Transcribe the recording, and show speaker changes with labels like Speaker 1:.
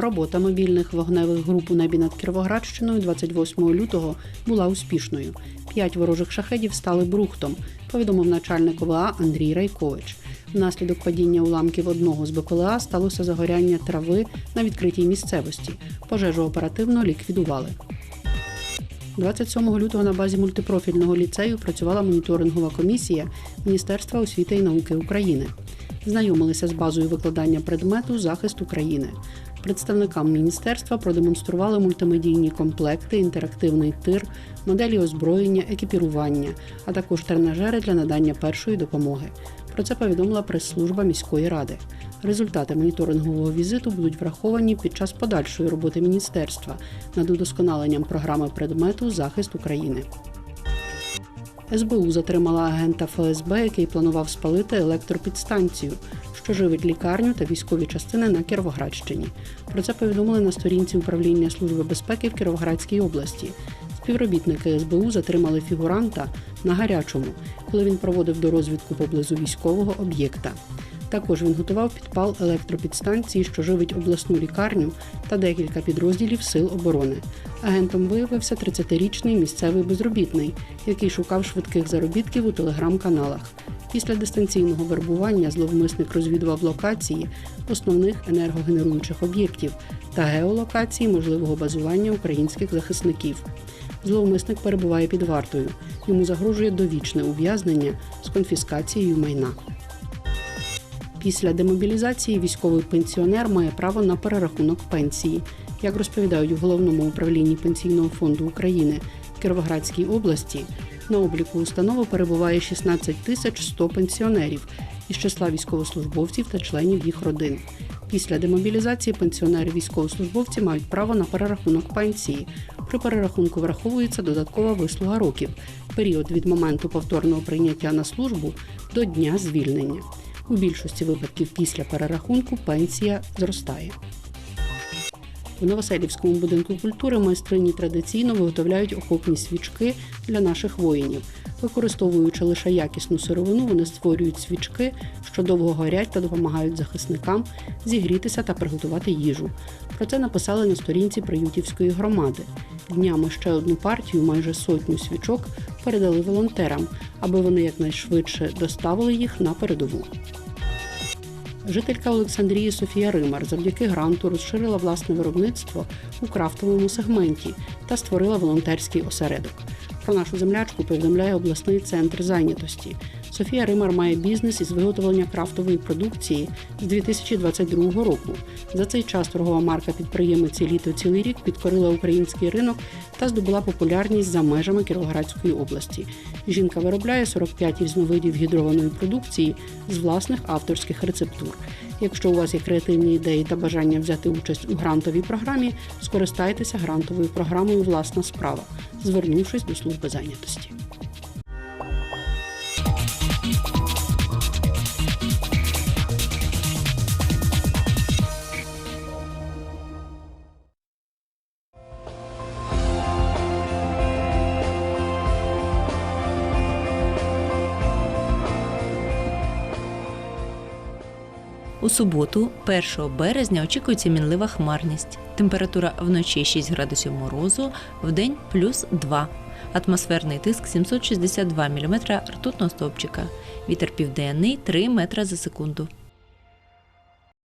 Speaker 1: Робота мобільних вогневих груп у небі над Кіровоградщиною 28 лютого була успішною. П'ять ворожих шахедів стали брухтом, повідомив начальник ОВА Андрій Райкович. Внаслідок падіння уламків одного з БПЛА сталося загоряння трави на відкритій місцевості. Пожежу оперативно ліквідували. 27 лютого на базі мультипрофільного ліцею працювала моніторингова комісія Міністерства освіти і науки України. Знайомилися з базою викладання предмету захист України. Представникам міністерства продемонстрували мультимедійні комплекти, інтерактивний тир, моделі озброєння, екіпірування, а також тренажери для надання першої допомоги. Про це повідомила прес-служба міської ради. Результати моніторингового візиту будуть враховані під час подальшої роботи міністерства над удосконаленням програми предмету захист України. СБУ затримала агента ФСБ, який планував спалити електропідстанцію, що живить лікарню та військові частини на Кіровоградщині. Про це повідомили на сторінці управління Служби безпеки в Кіровоградській області. Співробітники СБУ затримали фігуранта на гарячому, коли він проводив дорозвідку поблизу військового об'єкта. Також він готував підпал електропідстанції, що живить обласну лікарню та декілька підрозділів Сил оборони. Агентом виявився 30-річний місцевий безробітний, який шукав швидких заробітків у телеграм-каналах. Після дистанційного вербування зловмисник розвідував локації основних енергогенеруючих об'єктів та геолокації можливого базування українських захисників. Зловмисник перебуває під вартою. Йому загрожує довічне ув'язнення з конфіскацією майна. Після демобілізації військовий пенсіонер має право на перерахунок пенсії. Як розповідають в головному управлінні пенсійного фонду України в Кіровоградській області, на обліку установи перебуває 16 тисяч 100 пенсіонерів із числа військовослужбовців та членів їх родин. Після демобілізації пенсіонери військовослужбовці мають право на перерахунок пенсії. При перерахунку враховується додаткова вислуга років, період від моменту повторного прийняття на службу до дня звільнення. У більшості випадків після перерахунку пенсія зростає. У Новоселівському будинку культури майстрині традиційно виготовляють окопні свічки для наших воїнів. Використовуючи лише якісну сировину, вони створюють свічки, що довго горять та допомагають захисникам зігрітися та приготувати їжу. Про це написали на сторінці Приютівської громади. Днями ще одну партію, майже сотню свічок, передали волонтерам, аби вони якнайшвидше доставили їх на передову. Жителька Олександрії Софія Римар завдяки гранту розширила власне виробництво у крафтовому сегменті та створила волонтерський осередок. Про нашу землячку повідомляє обласний центр зайнятості. Софія Римар має бізнес із виготовлення крафтової продукції з 2022 року. За цей час торгова марка підприємиці літо цілий рік підкорила український ринок та здобула популярність за межами Кіровоградської області. Жінка виробляє 45 різновидів гідрованої продукції з власних авторських рецептур. Якщо у вас є креативні ідеї та бажання взяти участь у грантовій програмі, скористайтеся грантовою програмою Власна справа, звернувшись до служби зайнятості.
Speaker 2: У суботу, 1 березня, очікується мінлива хмарність. Температура вночі 6 градусів морозу, вдень плюс 2. Атмосферний тиск 762 мм ртутного стовпчика. Вітер південний 3 метра за секунду.